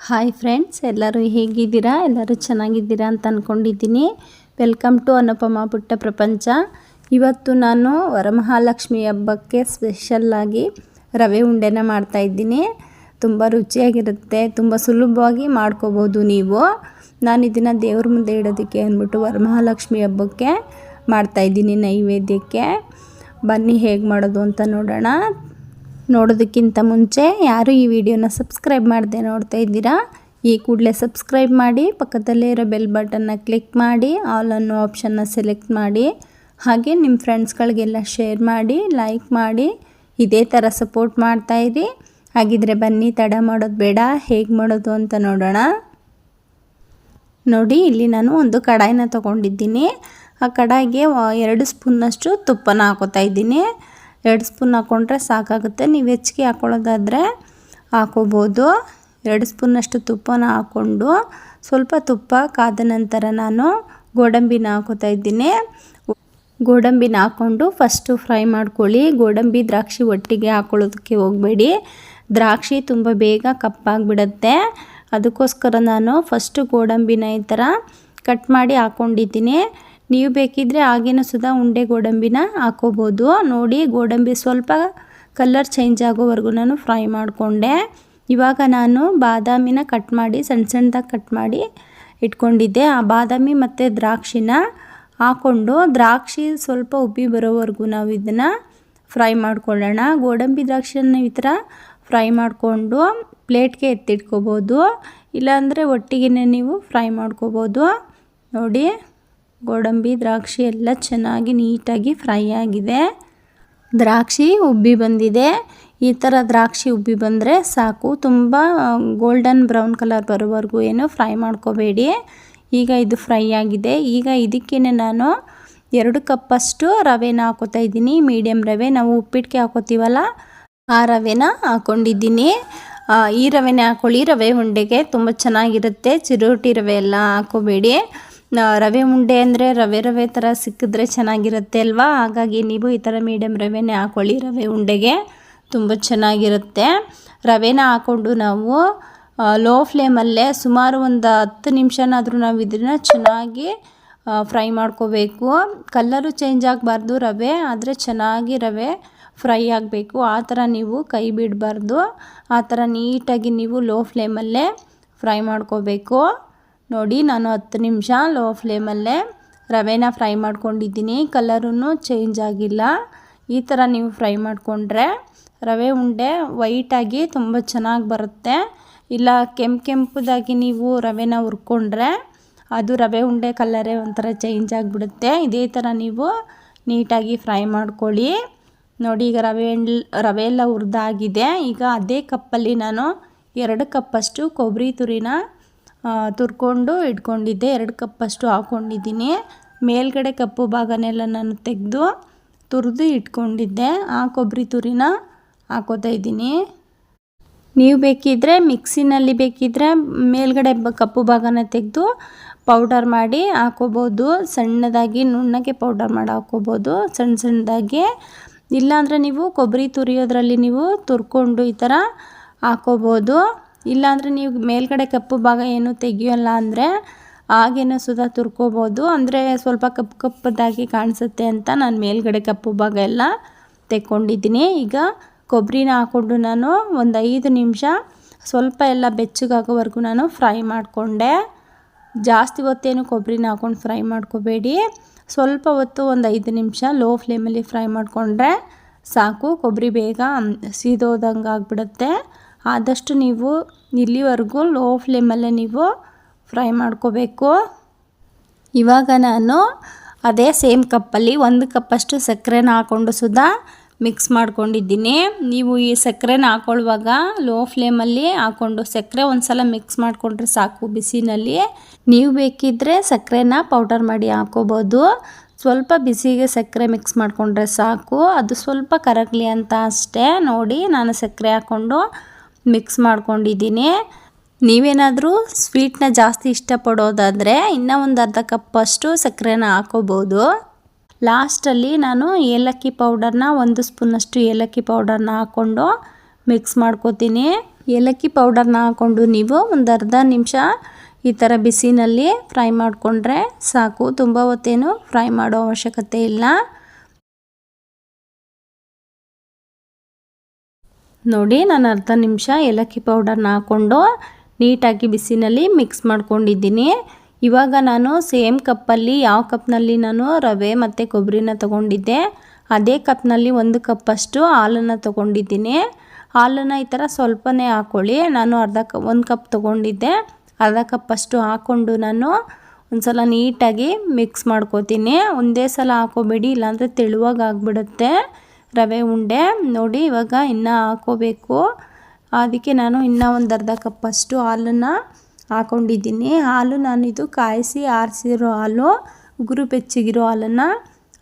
Hi friends ಎಲ್ಲರೂ ಹೇಗಿದ್ದೀರಾ? ಎಲ್ಲರೂ ಚೆನ್ನಾಗಿದ್ದೀರಾ ಅಂತ ಅಂದ್ಕೊಂಡಿದ್ದೀನಿ ವೆಲ್ಕಮ್ ಟು ಅನುಪಮ ಪುಟ್ಟ ಪ್ರಪಂಚ ಇವತ್ತು ನಾನು ವರಮಹಾಲಕ್ಷ್ಮಿ ಹಬ್ಬಕ್ಕೆ ಸ್ಪೆಷಲ್ಲಾಗಿ ರವೆ ಉಂಡೆನ ಮಾಡ್ತಾಯಿದ್ದೀನಿ ತುಂಬ ರುಚಿಯಾಗಿರುತ್ತೆ, ತುಂಬ ಸುಲಭವಾಗಿ ಮಾಡ್ಕೋಬೋದು ನೀವು. ನಾನು ಇದನ್ನು ದೇವ್ರ ಮುಂದೆ ಇಡೋದಕ್ಕೆ ಅಂದ್ಬಿಟ್ಟು ವರಮಹಾಲಕ್ಷ್ಮಿ ಹಬ್ಬಕ್ಕೆ ಮಾಡ್ತಾಯಿದ್ದೀನಿ ನೈವೇದ್ಯಕ್ಕೆ. ಬನ್ನಿ ಹೇಗೆ ಮಾಡೋದು ಅಂತ ನೋಡೋಣ. ನೋಡೋದಕ್ಕಿಂತ ಮುಂಚೆ ಯಾರು ಈ ವಿಡಿಯೋನ ಸಬ್ಸ್ಕ್ರೈಬ್ ಮಾಡದೆ ನೋಡ್ತಾ ಇದ್ದೀರಾ, ಈ ಕೂಡಲೇ ಸಬ್ಸ್ಕ್ರೈಬ್ ಮಾಡಿ, ಪಕ್ಕದಲ್ಲೇ ಇರೋ ಬೆಲ್ ಬಟನ್ನ ಕ್ಲಿಕ್ ಮಾಡಿ ಆಲ್ ಅನ್ನೋ ಆಪ್ಷನ್ನ ಸೆಲೆಕ್ಟ್ ಮಾಡಿ, ಹಾಗೆ ನಿಮ್ಮ ಫ್ರೆಂಡ್ಸ್ಗಳಿಗೆಲ್ಲ ಶೇರ್ ಮಾಡಿ ಲೈಕ್ ಮಾಡಿ, ಇದೇ ಥರ ಸಪೋರ್ಟ್ ಮಾಡ್ತಾಯಿರಿ ಹಾಗಿದ್ರೆ ಬನ್ನಿ, ತಡ ಮಾಡೋದು ಬೇಡ, ಹೇಗೆ ಮಾಡೋದು ಅಂತ ನೋಡೋಣ. ನೋಡಿ, ಇಲ್ಲಿ ನಾನು ಒಂದು ಕಡಾಯಿನ ತೊಗೊಂಡಿದ್ದೀನಿ. ಆ ಕಡಾಯಿಗೆ ಎರಡು ಸ್ಪೂನ್ನಷ್ಟು ತುಪ್ಪನ ಹಾಕೋತಾ ಇದ್ದೀನಿ. ಎರಡು ಸ್ಪೂನ್ ಹಾಕ್ಕೊಂಡ್ರೆ ಸಾಕಾಗುತ್ತೆ. ನೀವು ಹೆಚ್ಚಿಗೆ ಹಾಕ್ಕೊಳ್ಳೋದಾದರೆ ಹಾಕೋಬೋದು. ಎರಡು ಸ್ಪೂನಷ್ಟು ತುಪ್ಪನ ಹಾಕ್ಕೊಂಡು ಸ್ವಲ್ಪ ತುಪ್ಪ, ಕಾದ ನಂತರ ನಾನು ಗೋಡಂಬಿನ ಹಾಕೋತಾ ಇದ್ದೀನಿ. ಗೋಡಂಬಿನ ಹಾಕ್ಕೊಂಡು ಫಸ್ಟು ಫ್ರೈ ಮಾಡ್ಕೊಳ್ಳಿ. ಗೋಡಂಬಿ ದ್ರಾಕ್ಷಿ ಒಟ್ಟಿಗೆ ಹಾಕೊಳ್ಳೋದಕ್ಕೆ ಹೋಗಬೇಡಿ. ದ್ರಾಕ್ಷಿ ತುಂಬ ಬೇಗ ಕಪ್ಪಾಗಿಬಿಡತ್ತೆ. ಅದಕ್ಕೋಸ್ಕರ ನಾನು ಫಸ್ಟು ಗೋಡಂಬಿನ ಈ ಥರ ಕಟ್ ಮಾಡಿ ಹಾಕ್ಕೊಂಡಿದ್ದೀನಿ ನೀವು ಬೇಕಿದ್ದರೆ ಆಗಿನ ಸುದಾ ಉಂಡೆ ಗೋಡಂಬಿನ ಹಾಕೋಬೋದು. ನೋಡಿ, ಗೋಡಂಬಿ ಸ್ವಲ್ಪ ಕಲರ್ ಚೇಂಜ್ ಆಗೋವರೆಗೂ ನಾನು ಫ್ರೈ ಮಾಡಿಕೊಂಡೆ. ಇವಾಗ ನಾನು ಬಾದಾಮಿನ ಕಟ್ ಮಾಡಿ ಸಣ್ಣ ಸಣ್ಣದಾಗಿ ಕಟ್ ಮಾಡಿ ಇಟ್ಕೊಂಡಿದ್ದೆ. ಆ ಬಾದಾಮಿ ಮತ್ತು ದ್ರಾಕ್ಷಿನ ಹಾಕ್ಕೊಂಡು ದ್ರಾಕ್ಷಿ ಸ್ವಲ್ಪ ಉಬ್ಬಿ ಬರೋವರೆಗೂ ನಾವು ಇದನ್ನು ಫ್ರೈ ಮಾಡ್ಕೊಳ್ಳೋಣ. ಗೋಡಂಬಿ ದ್ರಾಕ್ಷಿಯನ್ನು ಈ ಥರ ಫ್ರೈ ಮಾಡಿಕೊಂಡು ಪ್ಲೇಟ್ಗೆ ಎತ್ತಿಟ್ಕೋಬೋದು. ಇಲ್ಲಾಂದರೆ ಒಟ್ಟಿಗೆ ನೀವು ಫ್ರೈ ಮಾಡ್ಕೋಬೋದು. ನೋಡಿ. ಗೋಡಂಬಿ, ದ್ರಾಕ್ಷಿ ಎಲ್ಲ ಚೆನ್ನಾಗಿ ನೀಟಾಗಿ ಫ್ರೈ ಆಗಿದೆ. ದ್ರಾಕ್ಷಿ ಉಬ್ಬಿ ಬಂದಿದೆ. ಈ ಥರ ದ್ರಾಕ್ಷಿ ಉಬ್ಬಿ ಬಂದರೆ ಸಾಕು. ತುಂಬ ಗೋಲ್ಡನ್ ಬ್ರೌನ್ ಕಲರ್ ಬರೋವರೆಗೂ ಏನು ಫ್ರೈ ಮಾಡ್ಕೋಬೇಡಿ. ಈಗ ಇದು ಫ್ರೈ ಆಗಿದೆ. ಈಗ ಇದಕ್ಕೇ ನಾನು ಎರಡು ಕಪ್ಪಷ್ಟು ರವೆನ ಹಾಕೋತಾ ಇದ್ದೀನಿ. ಮೀಡಿಯಮ್ ರವೆ. ನಾವು ಉಪ್ಪಿಟ್ಟಿಗೆ ಹಾಕೋತೀವಲ್ಲ, ಆ ರವೆನ ಹಾಕ್ಕೊಂಡಿದ್ದೀನಿ ಈ ರವೆನೇ ಹಾಕೊಳ್ಳಿ. ರವೆ ಉಂಡೆಗೆ ತುಂಬ ಚೆನ್ನಾಗಿರುತ್ತೆ. ಚಿರೋಟಿ ರವೆ ಎಲ್ಲ ಹಾಕೋಬೇಡಿ. ರವೆ ಉಂಡೆ ಅಂದರೆ ರವೆ ರವೆ ಥರ ಸಿಕ್ಕಿದ್ರೆ ಚೆನ್ನಾಗಿರುತ್ತೆ ಅಲ್ವಾ? ಹಾಗಾಗಿ ನೀವು ಈ ಥರ ಮೀಡಿಯಮ್ ರವೆನೇ ಹಾಕ್ಕೊಳ್ಳಿ ರವೆ ಉಂಡೆಗೆ ತುಂಬ ಚೆನ್ನಾಗಿರುತ್ತೆ. ರವೆನ ಹಾಕ್ಕೊಂಡು ನಾವು ಲೋ ಫ್ಲೇಮಲ್ಲೇ ಸುಮಾರು ಒಂದು ಹತ್ತು ನಿಮಿಷನಾದರೂ ನಾವು ಇದನ್ನು ಚೆನ್ನಾಗಿ ಫ್ರೈ ಮಾಡ್ಕೋಬೇಕು. ಕಲ್ಲರು ಚೇಂಜ್ ಆಗಬಾರ್ದು ರವೆ, ಆದರೆ ಚೆನ್ನಾಗಿ ರವೆ ಫ್ರೈ ಆಗಬೇಕು. ಆ ಥರ ನೀವು ಕೈ ಬಿಡಬಾರ್ದು. ಆ ಥರ ನೀಟಾಗಿ ನೀವು ಲೋ ಫ್ಲೇಮಲ್ಲೇ ಫ್ರೈ ಮಾಡ್ಕೋಬೇಕು. ನೋಡಿ, ನಾನು ಹತ್ತು ನಿಮಿಷ ಲೋ ಫ್ಲೇಮಲ್ಲೇ ರವೆನ ಫ್ರೈ ಮಾಡ್ಕೊಂಡಿದ್ದೀನಿ. ಕಲರೂ ಚೇಂಜ್ ಆಗಿಲ್ಲ. ಈ ಥರ ನೀವು ಫ್ರೈ ಮಾಡಿಕೊಂಡ್ರೆ ರವೆ ಉಂಡೆ ವೈಟಾಗಿ ತುಂಬ ಚೆನ್ನಾಗಿ ಬರುತ್ತೆ. ಇಲ್ಲ, ಕೆಂಪು ಕೆಂಪುದಾಗಿ ನೀವು ರವೆನ ಹುರ್ಕೊಂಡ್ರೆ ಅದು ರವೆ ಉಂಡೆ ಕಲರೇ ಒಂಥರ ಚೇಂಜ್ ಆಗಿಬಿಡುತ್ತೆ. ಇದೇ ಥರ ನೀವು ನೀಟಾಗಿ ಫ್ರೈ ಮಾಡ್ಕೊಳ್ಳಿ. ನೋಡಿ, ಈಗ ರವೆ ರವೆ ಎಲ್ಲ ಹುರಿದಾಗಿದೆ. ಈಗ ಅದೇ ಕಪ್ಪಲ್ಲಿ ನಾನು ಎರಡು ಕಪ್ಪಷ್ಟು ಕೊಬ್ಬರಿ ತುರಿನ ತುರ್ಕೊಂಡು ಇಟ್ಕೊಂಡಿದ್ದೆ. ಎರಡು ಕಪ್ಪಷ್ಟು ಹಾಕ್ಕೊಂಡಿದ್ದೀನಿ ಮೇಲ್ಗಡೆ ಕಪ್ಪು ಭಾಗನೆಲ್ಲ ನಾನು ತೆಗೆದು ತುರಿದು ಇಟ್ಕೊಂಡಿದ್ದೆ. ಆ ಕೊಬ್ಬರಿ ತುರಿನ ಹಾಕೋತಾ ಇದ್ದೀನಿ. ನೀವು ಬೇಕಿದ್ದರೆ ಮಿಕ್ಸಿನಲ್ಲಿ ಬೇಕಿದ್ದರೆ ಮೇಲ್ಗಡೆ ಕಪ್ಪು ಭಾಗನ ತೆಗೆದು ಪೌಡರ್ ಮಾಡಿ ಹಾಕೋಬೋದು. ಸಣ್ಣದಾಗಿ ನುಣ್ಣಗೆ ಪೌಡರ್ ಮಾಡಿ ಹಾಕೋಬೋದು. ಸಣ್ಣ ಸಣ್ಣದಾಗಿ. ಇಲ್ಲಾಂದರೆ ನೀವು ಕೊಬ್ಬರಿ ತುರಿಯೋದ್ರಲ್ಲಿ ನೀವು ತುರ್ಕೊಂಡು ಈ ಥರ ಹಾಕೋಬೋದು. ಇಲ್ಲಾಂದರೆ ನೀವು ಮೇಲ್ಗಡೆ ಕಪ್ಪು ಭಾಗ ಏನು ತೆಗಿಯೋಲ್ಲ ಅಂದರೆ ಹಾಗೇನು ಸುಧಾ ತುರ್ಕೋಬೋದು. ಅಂದರೆ ಸ್ವಲ್ಪ ಕಪ್ಪು ಕಪ್ಪದಾಗಿ ಕಾಣಿಸುತ್ತೆ ಅಂತ ನಾನು ಮೇಲ್ಗಡೆ ಕಪ್ಪು ಭಾಗ ಎಲ್ಲ ತೆಕ್ಕೊಂಡಿದ್ದೀನಿ. ಈಗ ಕೊಬ್ಬರಿನ ಹಾಕ್ಕೊಂಡು ನಾನು ಒಂದು ಐದು ನಿಮಿಷ ಸ್ವಲ್ಪ ಎಲ್ಲ ಬೆಚ್ಚಗಾಗೋವರೆಗೂ ನಾನು ಫ್ರೈ ಮಾಡಿಕೊಂಡೆ. ಜಾಸ್ತಿ ಹೊತ್ತೇನು ಕೊಬ್ಬರಿನ ಹಾಕ್ಕೊಂಡು ಫ್ರೈ ಮಾಡ್ಕೋಬೇಡಿ. ಸ್ವಲ್ಪ ಹೊತ್ತು ಒಂದು ಐದು ನಿಮಿಷ ಲೋ ಫ್ಲೇಮಲ್ಲಿ ಫ್ರೈ ಮಾಡಿಕೊಂಡ್ರೆ ಸಾಕು. ಕೊಬ್ಬರಿ ಬೇಗ ಸೀದೋದಂಗೆ ಆಗಿಬಿಡುತ್ತೆ ಆದಷ್ಟು ನೀವು ಇಲ್ಲಿವರೆಗೂ ಲೋ ಫ್ಲೇಮಲ್ಲೇ ನೀವು ಫ್ರೈ ಮಾಡ್ಕೋಬೇಕು. ಇವಾಗ ನಾನು ಅದೇ ಸೇಮ್ ಕಪ್ಪಲ್ಲಿ ಒಂದು ಕಪ್ಪಷ್ಟು ಸಕ್ಕರೆನ ಹಾಕ್ಕೊಂಡು ಸುದಾ ಮಿಕ್ಸ್ ಮಾಡ್ಕೊಂಡಿದ್ದೀನಿ. ನೀವು ಈ ಸಕ್ಕರೆನ ಹಾಕೊಳ್ಳುವಾಗ ಲೋ ಫ್ಲೇಮಲ್ಲಿ ಹಾಕ್ಕೊಂಡು ಸಕ್ಕರೆ ಒಂದು ಸಲ ಮಿಕ್ಸ್ ಮಾಡಿಕೊಂಡ್ರೆ ಸಾಕು ಬಿಸಿನಲ್ಲಿ. ನೀವು ಬೇಕಿದ್ದರೆ ಸಕ್ಕರೆನ ಪೌಡರ್ ಮಾಡಿ ಹಾಕೋಬೋದು. ಸ್ವಲ್ಪ ಬಿಸಿಗೆ ಸಕ್ಕರೆ ಮಿಕ್ಸ್ ಮಾಡಿಕೊಂಡ್ರೆ ಸಾಕು. ಅದು ಸ್ವಲ್ಪ ಕರಗಲಿ ಅಂತ ಅಷ್ಟೇ. ನೋಡಿ, ನಾನು ಸಕ್ಕರೆ ಹಾಕ್ಕೊಂಡು ಮಿಕ್ಸ್ ಮಾಡ್ಕೊಂಡಿದ್ದೀನಿ. ನೀವೇನಾದರೂ ಸ್ವೀಟ್ನ ಜಾಸ್ತಿ ಇಷ್ಟಪಡೋದಾದರೆ ಇನ್ನೂ ಒಂದು ಅರ್ಧ ಕಪ್ಪಷ್ಟು ಸಕ್ಕರೆನ ಹಾಕೋಬೋದು. ಲಾಸ್ಟಲ್ಲಿ ನಾನು ಏಲಕ್ಕಿ ಪೌಡರ್ನ ಒಂದು ಸ್ಪೂನಷ್ಟು ಏಲಕ್ಕಿ ಪೌಡರ್ನ ಹಾಕ್ಕೊಂಡು ಮಿಕ್ಸ್ ಮಾಡ್ಕೋತೀನಿ. ಏಲಕ್ಕಿ ಪೌಡರ್ನ ಹಾಕ್ಕೊಂಡು ನೀವು ಒಂದು ಅರ್ಧ ನಿಮಿಷ ಈ ಥರ ಬಿಸಿನಲ್ಲಿ ಫ್ರೈ ಮಾಡಿಕೊಂಡ್ರೆ ಸಾಕು. ತುಂಬ ಹೊತ್ತೇನು ಫ್ರೈ ಮಾಡೋ ಅವಶ್ಯಕತೆ ಇಲ್ಲ. ನೋಡಿ, ನಾನು ಅರ್ಧ ನಿಮಿಷ ಏಲಕ್ಕಿ ಪೌಡರ್ನ ಹಾಕ್ಕೊಂಡು ನೀಟಾಗಿ ಬಿಸಿನಲ್ಲಿ ಮಿಕ್ಸ್ ಮಾಡ್ಕೊಂಡಿದ್ದೀನಿ. ಇವಾಗ ನಾನು ಸೇಮ್ ಕಪ್ಪಲ್ಲಿ ಯಾವ ಕಪ್ನಲ್ಲಿ ನಾನು ರವೆ ಮತ್ತು ಕೊಬ್ಬರಿನ ತೊಗೊಂಡಿದ್ದೆ. ಅದೇ ಕಪ್ನಲ್ಲಿ ಒಂದು ಕಪ್ಪಷ್ಟು ಹಾಲನ್ನು ತೊಗೊಂಡಿದ್ದೀನಿ. ಹಾಲನ್ನು ಈ ಥರ ಸ್ವಲ್ಪನೇ ಹಾಕ್ಕೊಳ್ಳಿ ನಾನು ಅರ್ಧ ಕ, ಒಂದು ಕಪ್ ತೊಗೊಂಡಿದ್ದೆ. ಅರ್ಧ ಕಪ್ಪಷ್ಟು ಹಾಕ್ಕೊಂಡು ನಾನು ಒಂದು ಸಲ ನೀಟಾಗಿ ಮಿಕ್ಸ್ ಮಾಡ್ಕೋತೀನಿ. ಒಂದೇ ಸಲ ಹಾಕೋಬೇಡಿ, ಇಲ್ಲಾಂದರೆ ತೆಳುವಾಗಿ ಆಗಿಬಿಡುತ್ತೆ. ರವೆ ಉಂಡೆ. ನೋಡಿ, ಇವಾಗ ಇನ್ನೂ ಹಾಕೋಬೇಕು. ಅದಕ್ಕೆ ನಾನು ಇನ್ನೂ ಒಂದು ಅರ್ಧ ಕಪ್ಪಷ್ಟು ಹಾಲನ್ನು ಹಾಕ್ಕೊಂಡಿದ್ದೀನಿ ಹಾಲು ನಾನು ಇದು ಕಾಯಿಸಿ ಆರಿಸಿರೋ ಹಾಲು ಉಗುರು ಬೆಚ್ಚಗಿರೋ ಹಾಲನ್ನು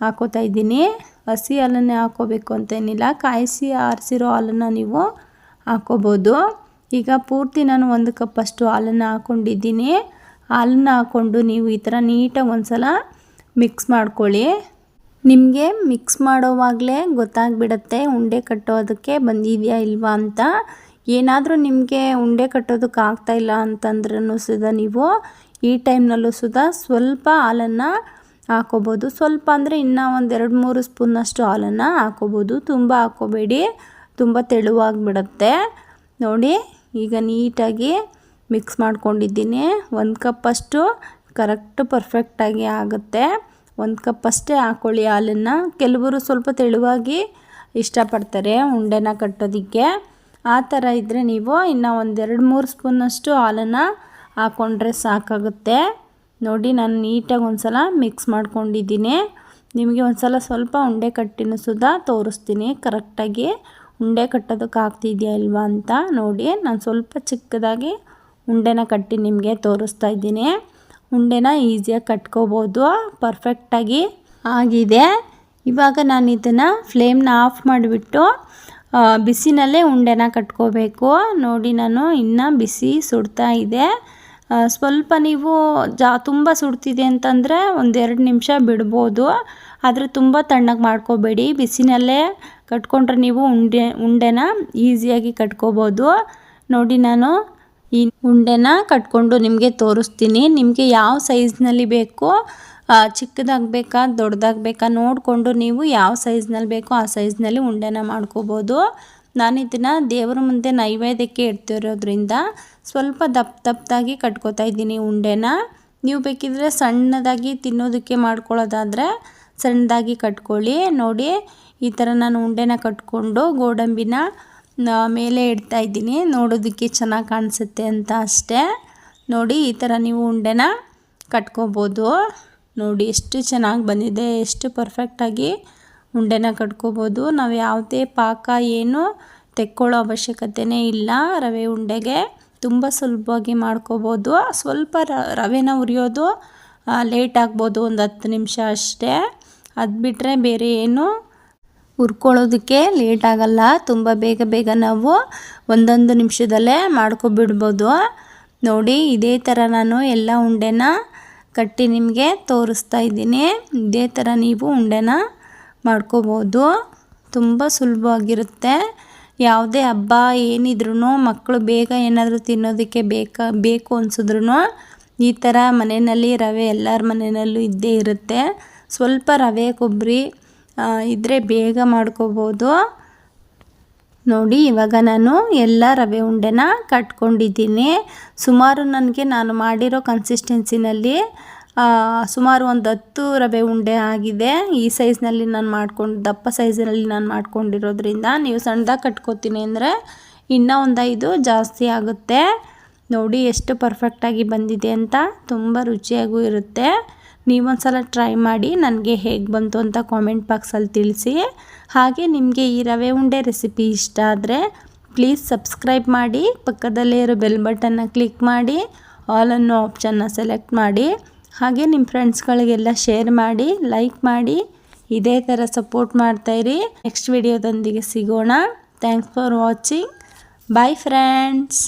ಹಾಕೋತಾ ಇದ್ದೀನಿ. ಹಸಿ ಹಾಲನ್ನೇ ಹಾಕೋಬೇಕು ಅಂತೇನಿಲ್ಲ ಕಾಯಿಸಿ ಆರಿಸಿರೋ ಹಾಲನ್ನು ನೀವು ಹಾಕೋಬೋದು. ಈಗ ಪೂರ್ತಿ ನಾನು ಒಂದು ಕಪ್ಪಷ್ಟು ಹಾಲನ್ನು ಹಾಕ್ಕೊಂಡಿದ್ದೀನಿ ಹಾಲನ್ನು ಹಾಕ್ಕೊಂಡು ನೀವು ಈ ಥರ ನೀಟಾಗಿ ಒಂದು ಸಲ ಮಿಕ್ಸ್ ಮಾಡ್ಕೊಳ್ಳಿ. ನಿಮಗೆ ಮಿಕ್ಸ್ ಮಾಡೋವಾಗಲೇ ಗೊತ್ತಾಗ್ಬಿಡತ್ತೆ ಉಂಡೆ ಕಟ್ಟೋದಕ್ಕೆ ಬಂದಿದೆಯಾ ಇಲ್ವಾ ಅಂತ. ಏನಾದರೂ ನಿಮಗೆ ಉಂಡೆ ಕಟ್ಟೋದಕ್ಕೆ ಆಗ್ತಾಯಿಲ್ಲ ಅಂತಂದ್ರೂ ಸುಧಾ ನೀವು. ಈ ಟೈಮ್ನಲ್ಲೂ ಸುಧಾ ಸ್ವಲ್ಪ ಹಾಲನ್ನು ಹಾಕೋಬೋದು. ಸ್ವಲ್ಪ ಅಂದರೆ ಇನ್ನೂ ಒಂದು ಎರಡು ಮೂರು ಸ್ಪೂನಷ್ಟು ಹಾಲನ್ನು ಹಾಕೋಬೋದು. ತುಂಬ ಹಾಕೋಬೇಡಿ. ತುಂಬ ತೆಳುವಾಗಿಬಿಡತ್ತೆ. ನೋಡಿ, ಈಗ ನೀಟಾಗಿ ಮಿಕ್ಸ್ ಮಾಡ್ಕೊಂಡಿದ್ದೀನಿ. ಒಂದು ಕಪ್ಪಷ್ಟು ಕರೆಕ್ಟ್ ಪರ್ಫೆಕ್ಟಾಗಿ ಆಗುತ್ತೆ. ಒಂದು ಕಪ್ ಅಷ್ಟೇ ಹಾಕ್ಕೊಳ್ಳಿ ಹಾಲನ್ನು. ಕೆಲವರು ಸ್ವಲ್ಪ ತೆಳುವಾಗಿ ಇಷ್ಟಪಡ್ತಾರೆ ಉಂಡೆನ ಕಟ್ಟೋದಕ್ಕೆ. ಆ ಥರ ಇದ್ದರೆ ನೀವು ಇನ್ನು ಒಂದೆರಡು ಮೂರು ಸ್ಪೂನಷ್ಟು ಹಾಲನ್ನು ಹಾಕ್ಕೊಂಡ್ರೆ ಸಾಕಾಗುತ್ತೆ. ನೋಡಿ, ನಾನು ನೀಟಾಗಿ ಒಂದು ಸಲ ಮಿಕ್ಸ್ ಮಾಡ್ಕೊಂಡಿದ್ದೀನಿ. ನಿಮಗೆ ಒಂದು ಸಲ ಸ್ವಲ್ಪ ಉಂಡೆ ಕಟ್ಟಿನೂ ಸುಧಾ ತೋರಿಸ್ತೀನಿ. ಕರೆಕ್ಟಾಗಿ ಉಂಡೆ ಕಟ್ಟೋದಕ್ಕೆ ಆಗ್ತಿದೆಯಾ ಇಲ್ವಾ ಅಂತ ನೋಡಿ. ನಾನು ಸ್ವಲ್ಪ ಚಿಕ್ಕದಾಗಿ ಉಂಡೆನ ಕಟ್ಟಿ ನಿಮಗೆ ತೋರಿಸ್ತಾ ಇದ್ದೀನಿ. ಉಂಡೆನ ಈಸಿಯಾಗಿ ಕಟ್ಕೋಬೋದು. ಪರ್ಫೆಕ್ಟಾಗಿ ಆಗಿದೆ. ಇವಾಗ ನಾನು ಇದನ್ನು ಫ್ಲೇಮ್ನ ಆಫ್ ಮಾಡಿಬಿಟ್ಟು ಬಿಸಿನಲ್ಲೇ ಉಂಡೆನ ಕಟ್ಕೋಬೇಕು. ನೋಡಿ ನಾನು ಇನ್ನೂ ಬಿಸಿ ಸುಡ್ತಾ ಇದೆ. ಸ್ವಲ್ಪ ನೀವು ಜಾ, ತುಂಬ ಸುಡ್ತಿದೆ ಅಂತಂದರೆ ಒಂದೆರಡು ನಿಮಿಷ ಬಿಡ್ಬೋದು. ಆದರೆ ತುಂಬ ತಣ್ಣಗೆ ಮಾಡ್ಕೋಬೇಡಿ. ಬಿಸಿನಲ್ಲೇ ಕಟ್ಕೊಂಡ್ರೆ ನೀವು ಉಂಡೆ, ಉಂಡೆನ ಈಸಿಯಾಗಿ ಕಟ್ಕೋಬೋದು. ನೋಡಿ ನಾನು ಈ ಉಂಡೆನ ಕಟ್ಕೊಂಡು ನಿಮಗೆ ತೋರಿಸ್ತೀನಿ. ನಿಮಗೆ ಯಾವ ಸೈಜ್ನಲ್ಲಿ ಬೇಕೋ ಚಿಕ್ಕದಾಗಿ ಬೇಕಾ ದೊಡ್ಡದಾಗಿ ಬೇಕಾ ನೋಡಿಕೊಂಡು ನೀವು ಯಾವ ಸೈಜ್ನಲ್ಲಿ ಬೇಕೋ ಆ ಸೈಜ್ನಲ್ಲಿ ಉಂಡೆನ ಮಾಡ್ಕೋಬೋದು. ನಾನು ಇದನ್ನು ದೇವರ ಮುಂದೆ ನೈವೇದ್ಯಕ್ಕೆ ಇಡ್ತಿರೋದ್ರಿಂದ ಸ್ವಲ್ಪ ದಪ್ಪ ದಪ್ಪದಾಗಿ ಕಟ್ಕೋತಾ ಇದ್ದೀನಿ ಉಂಡೆನ. ನೀವು ಬೇಕಿದ್ರೆ ಸಣ್ಣದಾಗಿ ತಿನ್ನೋದಕ್ಕೆ ಮಾಡ್ಕೊಳ್ಳೋದಾದರೆ ಸಣ್ಣದಾಗಿ ಕಟ್ಕೊಳ್ಳಿ. ನೋಡಿ, ಈ ಥರ ನಾನು ಉಂಡೆನ ಕಟ್ಕೊಂಡು ಗೋಡಂಬಿನ ಮೇಲೆ ಇಡ್ತಾ ಇದ್ದೀನಿ. ನೋಡೋದಕ್ಕೆ ಚೆನ್ನಾಗಿ ಕಾಣಿಸುತ್ತೆ ಅಂತ ಅಷ್ಟೇ. ನೋಡಿ, ಈ ಥರ ನೀವು ಉಂಡೆನ ಕಟ್ಕೋಬೋದು. ನೋಡಿ, ಎಷ್ಟು ಚೆನ್ನಾಗಿ ಬಂದಿದೆ. ಎಷ್ಟು ಪರ್ಫೆಕ್ಟಾಗಿ ಉಂಡೆನ ಕಟ್ಕೋಬೋದು. ನಾವು ಯಾವುದೇ ಪಾಕ ಏನು ತೆಕ್ಕೊಳ್ಳೋ ಅವಶ್ಯಕತೆಯೇ ಇಲ್ಲ. ರವೆ ಉಂಡೆಗೆ ತುಂಬ ಸುಲಭವಾಗಿ ಮಾಡ್ಕೋಬೋದು. ಸ್ವಲ್ಪ ರವೆನ ಉರಿಯೋದು ಲೇಟ್ ಆಗ್ಬೋದು ಒಂದು ಹತ್ತು ನಿಮಿಷ ಅಷ್ಟೇ. ಅದು ಬಿಟ್ಟರೆ ಬೇರೆ ಏನು ಹುರ್ಕೊಳ್ಳೋದಕ್ಕೆ ಲೇಟ್ ಆಗಲ್ಲ. ತುಂಬ ಬೇಗ ಬೇಗ ನಾವು ಒಂದೊಂದು ನಿಮಿಷದಲ್ಲೇ ಮಾಡ್ಕೊಬಿಡ್ಬೋದು. ನೋಡಿ, ಇದೇ ಥರ ನಾನು ಎಲ್ಲ ಉಂಡೆನ ಕಟ್ಟಿ ನಿಮಗೆ ತೋರಿಸ್ತಾ ಇದ್ದೀನಿ. ಇದೇ ಥರ ನೀವು ಉಂಡೆನ ಮಾಡ್ಕೋಬೋದು. ತುಂಬ ಸುಲಭವಾಗಿರುತ್ತೆ. ಯಾವುದೇ ಹಬ್ಬ ಏನಿದ್ರೂ ಮಕ್ಕಳು ಬೇಗ ಏನಾದರೂ ತಿನ್ನೋದಕ್ಕೆ ಬೇಕಾ, ಬೇಕು ಅನ್ಸಿದ್ರು ಈ ಥರ ಮನೆಯಲ್ಲಿ ರವೆ ಎಲ್ಲರ ಮನೆಯಲ್ಲೂ ಇದ್ದೇ ಇರುತ್ತೆ. ಸ್ವಲ್ಪ ರವೆ, ಕೊಬ್ಬರಿ ಇದ್ದರೆ ಬೇಗ ಮಾಡ್ಕೋಬೋದು. ನೋಡಿ, ಇವಾಗ ನಾನು ಎಲ್ಲ ರವೆ ಉಂಡೆನ ಕಟ್ಕೊಂಡಿದ್ದೀನಿ. ಸುಮಾರು ನನಗೆ ನಾನು ಮಾಡಿರೋ ಕನ್ಸಿಸ್ಟೆನ್ಸಿನಲ್ಲಿ ಸುಮಾರು ಒಂದು ಹತ್ತು ರವೆ ಉಂಡೆ ಆಗಿದೆ. ಈ ಸೈಜ್ನಲ್ಲಿ ನಾನು ಮಾಡ್ಕೊಂಡು, ದಪ್ಪ ಸೈಜ್ನಲ್ಲಿ ನಾನು ಮಾಡ್ಕೊಂಡಿರೋದ್ರಿಂದ ನೀವು ಸಣ್ಣದಾಗಿ ಕಟ್ಕೋತೀನಿ ಅಂದರೆ ಇನ್ನೂ ಒಂದು ಐದು ಜಾಸ್ತಿ ಆಗುತ್ತೆ. ನೋಡಿ, ಎಷ್ಟು ಪರ್ಫೆಕ್ಟಾಗಿ ಬಂದಿದೆ ಅಂತ. ತುಂಬ ರುಚಿಯಾಗೂ ಇರುತ್ತೆ. ನೀವೊಂದು ಸಲ ಟ್ರೈ ಮಾಡಿ ನನಗೆ ಹೇಗೆ ಬಂತು ಅಂತ ಕಾಮೆಂಟ್ ಬಾಕ್ಸಲ್ಲಿ ತಿಳಿಸಿ. ಹಾಗೆ ನಿಮಗೆ ಈ ರವೆ ಉಂಡೆ ರೆಸಿಪಿ ಇಷ್ಟ ಆದರೆ ಪ್ಲೀಸ್ ಸಬ್ಸ್ಕ್ರೈಬ್ ಮಾಡಿ, ಪಕ್ಕದಲ್ಲೇ ಇರೋ ಬೆಲ್ ಬಟನ್ನ ಕ್ಲಿಕ್ ಮಾಡಿ ಆಲ್ ಅನ್ನೋ ಆಪ್ಷನ್ನ ಸೆಲೆಕ್ಟ್ ಮಾಡಿ. ಹಾಗೆ ನಿಮ್ಮ ಫ್ರೆಂಡ್ಸ್ಗಳಿಗೆಲ್ಲ ಶೇರ್ ಮಾಡಿ ಲೈಕ್ ಮಾಡಿ, ಇದೇ ಥರ ಸಪೋರ್ಟ್ ಮಾಡ್ತಾಯಿರಿ ನೆಕ್ಸ್ಟ್ ವಿಡಿಯೋದೊಂದಿಗೆ ಸಿಗೋಣ. Thanks for watching bye friends